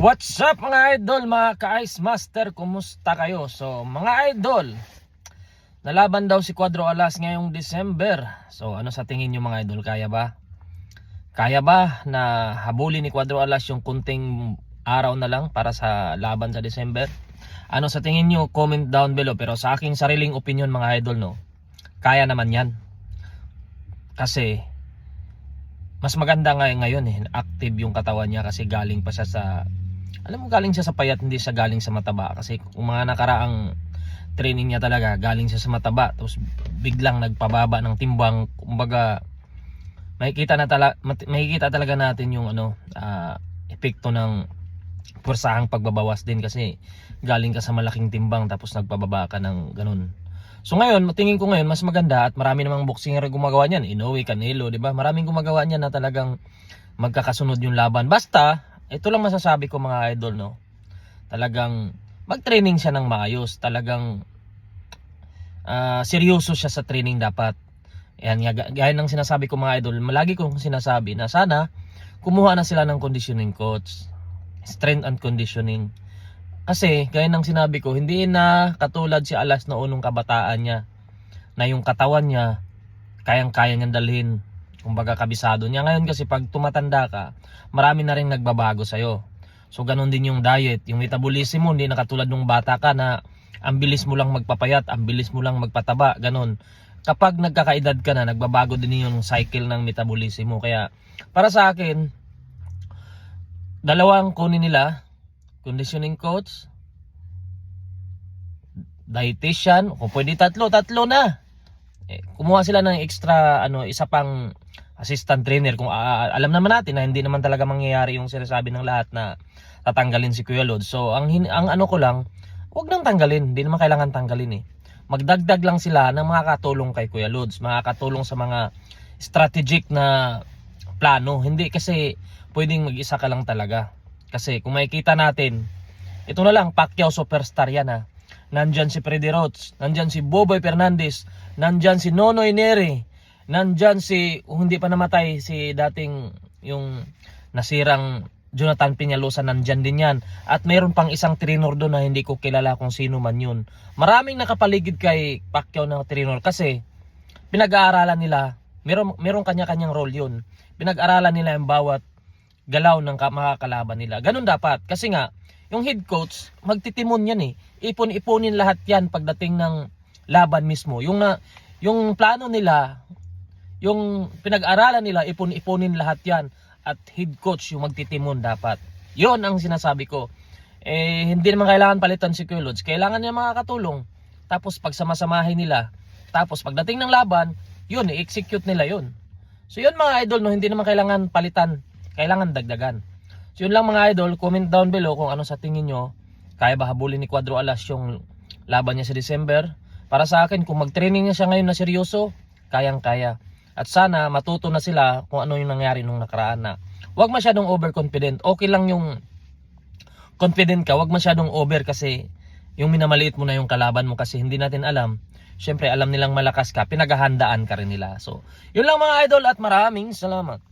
What's up mga idol, mga ka-ice master, kumusta kayo? So mga idol, nalaban daw si Cuadro Alas ngayong December. So ano sa tingin nyo mga idol, kaya ba? Kaya ba na habulin ni Cuadro Alas yung kunting araw na lang para sa laban sa December? Ano sa tingin nyo, comment down below. Pero sa aking sariling opinion mga idol, no, kaya naman yan. Kasi mas maganda nga ngayon eh, active yung katawan niya kasi galing pa siya sa alam mo galing siya sa payat hindi siya galing sa mataba kasi kung mga nakaraang training niya talaga galing siya sa mataba tapos biglang nagpababa ng timbang kumbaga makikita na tala, mat- makikita talaga natin yung ano ah, epekto ng pursahang pagbabawas din kasi galing ka sa malaking timbang tapos nagpababa ka ng ganun So ngayon, tingin ko ngayon mas maganda at marami namang boxer gumagawa niyan. Inoue, Canelo, 'di ba? Maraming gumagawa niyan na talagang magkakasunod yung laban. Basta, ito lang masasabi ko mga idol, no. Talagang mag-training siya ng maayos. Talagang ah, seryoso siya sa training dapat. Yan, gaya ng sinasabi ko mga idol, malagi kong sinasabi na sana kumuha na sila ng conditioning coach. Strength and conditioning. Kasi, gaya ng sinabi ko, hindi na katulad si Alas na unong kabataan niya. Na yung katawan niya, kayang-kaya niyang dalhin. Kumbaga kabisado niya. Ngayon kasi pag tumatanda ka, marami na rin nagbabago sa'yo. So ganun din yung diet. Yung metabolism mo, hindi na katulad nung bata ka na ang bilis mo lang magpapayat, ang bilis mo lang magpataba, ganun. Kapag nagkakaedad ka na, nagbabago din yung cycle ng metabolism mo. Kaya para sa akin, dalawang kunin nila, conditioning coach, dietitian, kung pwede tatlo, tatlo na. Eh, kumuha sila ng extra, ano, isa pang assistant trainer. Kung ah, alam naman natin na hindi naman talaga mangyayari yung sinasabi ng lahat na tatanggalin si Kuya Lod. So, ang, ang ano ko lang, wag nang tanggalin. Hindi naman kailangan tanggalin eh. Magdagdag lang sila ng mga katulong kay Kuya Lods. Mga katulong sa mga strategic na plano. Hindi kasi pwedeng mag-isa ka lang talaga. Kasi kung makikita natin, ito na lang, Pacquiao superstar yan ha. Nandyan si Freddy Roach, nandyan si Boboy Fernandez, nandyan si Nonoy Neri, nandyan si, kung hindi pa namatay, si dating yung nasirang Jonathan Peñalosa, nandyan din yan. At mayroon pang isang trinor doon na hindi ko kilala kung sino man yun. Maraming nakapaligid kay Pacquiao na trinor kasi pinag-aaralan nila, meron, meron kanya-kanyang role yun. Pinag-aralan nila yung bawat galaw ng mga kalaban nila. Ganun dapat. Kasi nga, yung head coach, magtitimon yan eh. Ipon-iponin lahat yan pagdating ng laban mismo. Yung, na, yung plano nila, yung pinag-aralan nila, ipon-iponin lahat yan. At head coach yung magtitimon dapat. Yon ang sinasabi ko. Eh, hindi naman kailangan palitan si Kuya. Kailangan niya mga katulong. Tapos pagsamasamahin nila. Tapos pagdating ng laban, yun, i-execute nila yun. So yun mga idol, no, hindi naman kailangan palitan. Kailangan dagdagan. Yun lang mga idol, comment down below kung ano sa tingin nyo. Kaya ba habulin ni Cuadro Alas yung laban niya sa December? Para sa akin, kung mag-training niya siya ngayon na seryoso, kayang-kaya. At sana matuto na sila kung ano yung nangyari nung nakaraan na. Huwag masyadong overconfident. Okay lang yung confident ka, huwag masyadong over kasi yung minamaliit mo na yung kalaban mo kasi hindi natin alam. Siyempre, alam nilang malakas ka, pinaghahandaan ka rin nila. So, yun lang mga idol at maraming salamat.